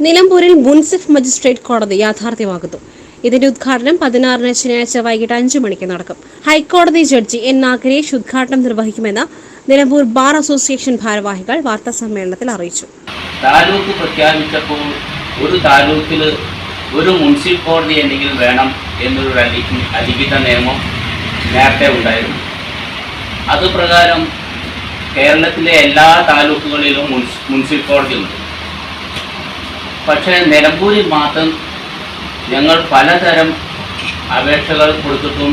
നിലമ്പൂരിൽ മുൻസിഫ് മജിസ്ട്രേറ്റ് കോടതി യാഥാർത്ഥ്യമാകുന്നു ഇതിന്റെ ഉദ്ഘാടനം പതിനാറിന് ശനിയാഴ്ച വൈകിട്ട് അഞ്ചു മണിക്ക് നടക്കും. ഹൈക്കോടതി ജഡ്ജി എൻ നാഗരേഷ് ഉദ്ഘാടനം നിർവഹിക്കുമെന്ന് നിലമ്പൂർ ബാർ അസോസിയേഷൻ ഭാരവാഹികൾ വാർത്താ സമ്മേളനത്തിൽ അറിയിച്ചു. താലൂക്ക് പ്രഖ്യാപിച്ചപ്പോൾ ഒരു താലൂക്കിൽ ഒരു മുനിസിപ്പൽ കോടതി എന്തെങ്കിലും വേണം എന്നൊരു അലി- അലിഖിത നിയമം നേരത്തെ ഉണ്ടായിരുന്നു. അതുപ്രകാരം കേരളത്തിലെ എല്ലാ താലൂക്കുകളിലും മുൻസിഫ് കോടതി ഉണ്ട് പക്ഷേ നിലമ്പൂരിൽ മാത്രം ഞങ്ങൾ പലതരം അപേക്ഷകൾ കൊടുത്തിട്ടും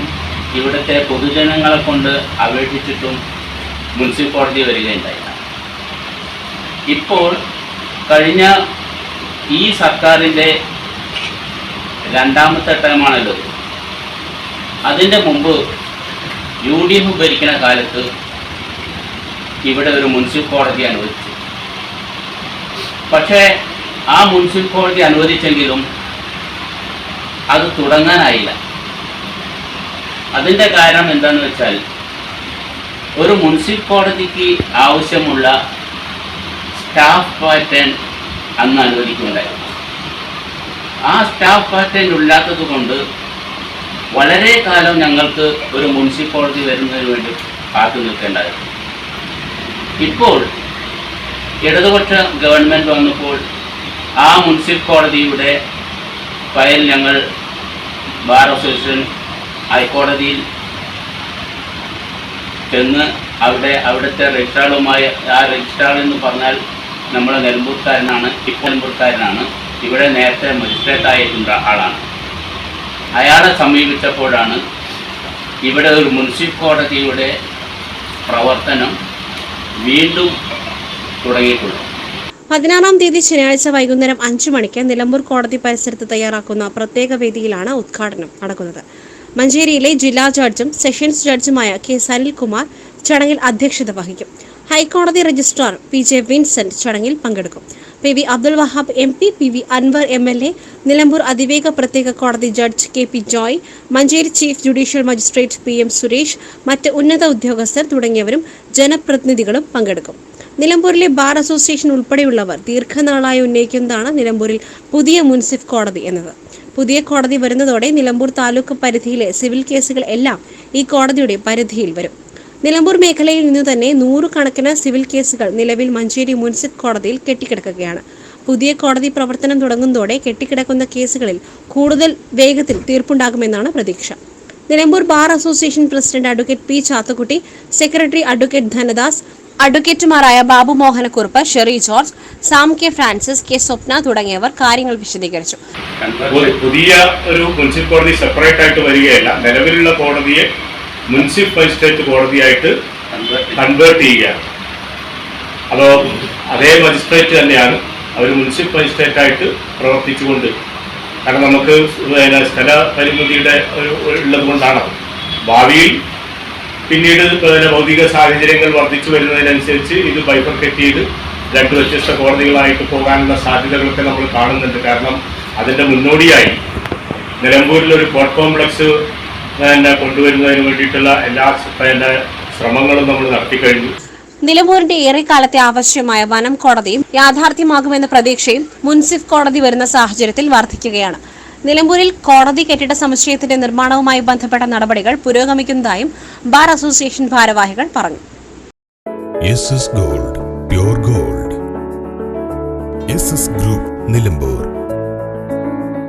ഇവിടുത്തെ പൊതുജനങ്ങളെ കൊണ്ട് അപേക്ഷിച്ചിട്ടും മുനിസിപ്പൽ കോടതി വരികയുണ്ടായില്ല ഇപ്പോൾ കഴിഞ്ഞ ഈ സർക്കാരിന്റെ രണ്ടാമത്തെ ടൈമാണല്ലോ. അതിന്റെ മുമ്പ് യു ഡി എഫ് ഭരിക്കുന്ന കാലത്ത് ഇവിടെ ഒരു മുനിസിപ്പൽ കോടതി അനുവദിച്ചു പക്ഷേ ആ മുനിസിപ്പൽ കോടതി അനുവദിച്ചെങ്കിലും അത് തുടങ്ങാനായില്ല. അതിന്റെ കാരണം എന്താണെന്ന് വെച്ചാൽ ഒരു മുനിസിപ്പൽ കോടതിക്ക് ആവശ്യമുള്ള സ്റ്റാഫ് പാറ്റേൺ അന്ന് അനുവദിക്കുന്നുണ്ടായിരുന്നു ആ സ്റ്റാഫ് പാറ്റേൺ ഇല്ലാത്തത് കൊണ്ട് വളരെ കാലം ഞങ്ങൾക്ക് ഒരു മുനിസിപ്പൽ കോടതി വരുന്നതിന് വേണ്ടി കാത്തു നിൽക്കേണ്ടായിരുന്നു. ഇപ്പോൾ ഇടതുപക്ഷ ഗവൺമെന്റ് വന്നപ്പോൾ ആ മുനിസിപ്പൽ കോടതിയുടെ ഫയൽ ഞങ്ങൾ ബാർ അസോസിയേഷൻ ഹൈക്കോടതിയിൽ ചെന്ന് അവിടെ അവിടുത്തെ രജിസ്ട്രാളുമായി ആ രജിസ്ട്രാൾ എന്ന് പറഞ്ഞാൽ നമ്മൾ നെൽമ്പൂർക്കാരനാണ് ഇപ്പോൾ നെൽമ്പൂർക്കാരനാണ് ഇവിടെ നേരത്തെ മജിസ്ട്രേറ്റ് ആയിട്ടുള്ള ആളാണ്. അയാളെ സമീപിച്ചപ്പോഴാണ് ഇവിടെ ഒരു മുനിസിപ്പൽ കോടതിയുടെ പ്രവർത്തനം വീണ്ടും തുടങ്ങിയിട്ടുള്ളത്. പതിനാറാം തീയതി ശനിയാഴ്ച വൈകുന്നേരം അഞ്ചു മണിക്ക് നിലമ്പൂർ കോടതി പരിസരത്ത് തയ്യാറാക്കുന്ന പ്രത്യേക വേദിയിലാണ് ഉദ്ഘാടനം നടക്കുന്നത്. മഞ്ചേരിയിലെ ജില്ലാ ജഡ്ജും സെഷൻസ് ജഡ്ജുമായ കെ സനിൽകുമാർ ചടങ്ങിൽ അധ്യക്ഷത വഹിക്കും. ഹൈക്കോടതി രജിസ്ട്രാർ പി ജെ വിൻസെന്റ് ചടങ്ങിൽ പങ്കെടുക്കും. P V Abdul Wahab M P P V Anvar M L A Nilambur അതിവേഗ പ്രത്യേക കോടതി judge K P Joy Manjeri chief judicial magistrate P M Suresh മറ്റ് ഉന്നത ഉദ്യോഗസ്ഥർ തുടങ്ങിയവരും ജനപ്രതിനിധികളും പങ്കെടുക്കും. നിലമ്പൂരിലെ ബാർ അസോസിയേഷൻ ഉൾപ്പെടെയുള്ളവർ ദീർഘനാളായി ഉന്നയിക്കുന്നതാണ് നിലമ്പൂരിൽ പുതിയ മുൻസിഫ് കോടതി എന്നത്. പുതിയ കോടതി വരുന്നതോടെ നിലമ്പൂർ താലൂക്ക് പരിധിയിലെ സിവിൽ കേസുകൾ എല്ലാം ഈ കോടതിയുടെ പരിധിയിൽ വരും. നിലമ്പൂർ മേഖലയിൽ നിന്ന് തന്നെ നൂറുകണക്കിന് സിവിൽ കേസുകൾ നിലവിൽ മഞ്ചേരി മുൻസിഫ് കോടതിയിൽ കെട്ടിക്കിടക്കുകയാണ്. പുതിയ കോടതി പ്രവർത്തനം തുടങ്ങുന്നതോടെ കെട്ടിക്കിടക്കുന്ന കേസുകളിൽ കൂടുതൽ വേഗത്തിൽ തീർപ്പുണ്ടാകുമെന്നാണ് പ്രതീക്ഷ. Nilambur bar association president advocate P Chathukutty secretary advocate Dhanadas അഡ്വക്കേറ്റുമാരായ Babu Mohanakurup Sherry George Sam K Francis K Swapna തുടങ്ങിയവർ കാര്യങ്ങൾ വിശദീകരിച്ചു. പുതിയ ഒരു മുനിസിപ്പൽ കോടതി സെപ്പറേറ്റ് ആയിട്ട് വരികയല്ല. നിലവിലുള്ള കോടതിയെ മുനിസിപ്പൽ മജിസ്ട്രേറ്റ് കോടതിയായിട്ട് കൺവേർട്ട് ചെയ്യുകയാണ്. അപ്പോൾ അതേ മജിസ്ട്രേറ്റ് തന്നെയാണ് അവർ മുനിസിപ്പൽ മജിസ്ട്രേറ്റ് ആയിട്ട് പ്രവർത്തിച്ചുകൊണ്ട്. കാരണം നമുക്ക് സ്ഥല പരിമിതിയുടെ ഒരു ഉള്ളത് കൊണ്ടാണ് ഭാവിയിൽ പിന്നീട് പിന്നെ ഭൗതിക സാഹചര്യങ്ങൾ വർദ്ധിച്ചു വരുന്നതിനനുസരിച്ച് ഇത് ബൈഫർക്കറ്റ് ചെയ്ത് രണ്ട് വ്യത്യസ്ത കോടതികളായിട്ട് പോകാനുള്ള സാധ്യതകളൊക്കെ നമ്മൾ കാണുന്നുണ്ട്. കാരണം അതിന്റെ മുന്നോടിയായി നിലമ്പൂരിൽ ഒരു കോർട്ട് കോംപ്ലക്സ് തന്നെ കൊണ്ടുവരുന്നതിന് വേണ്ടിയിട്ടുള്ള എല്ലാ ശ്രമങ്ങളും നമ്മൾ നടത്തിക്കഴിഞ്ഞു നിലമ്പൂരിന്റെ ഏറെക്കാലത്തെ ആവശ്യമായ വനം കോടതിയും യാഥാർത്ഥ്യമാകുമെന്ന പ്രതീക്ഷയും മുൻസിഫ് കോടതി വരുന്ന സാഹചര്യത്തിൽ വർദ്ധിക്കുകയാണ്. നിലമ്പൂരിൽ കോടതി കെട്ടിട സമുച്ചയത്തിന്റെ നിർമ്മാണവുമായി ബന്ധപ്പെട്ട നടപടികൾ പുരോഗമിക്കുന്നതായും ബാർ അസോസിയേഷൻ ഭാരവാഹികൾ പറഞ്ഞു. Gold gold. ഗ്രൂപ്പ് നിലമ്പൂർ.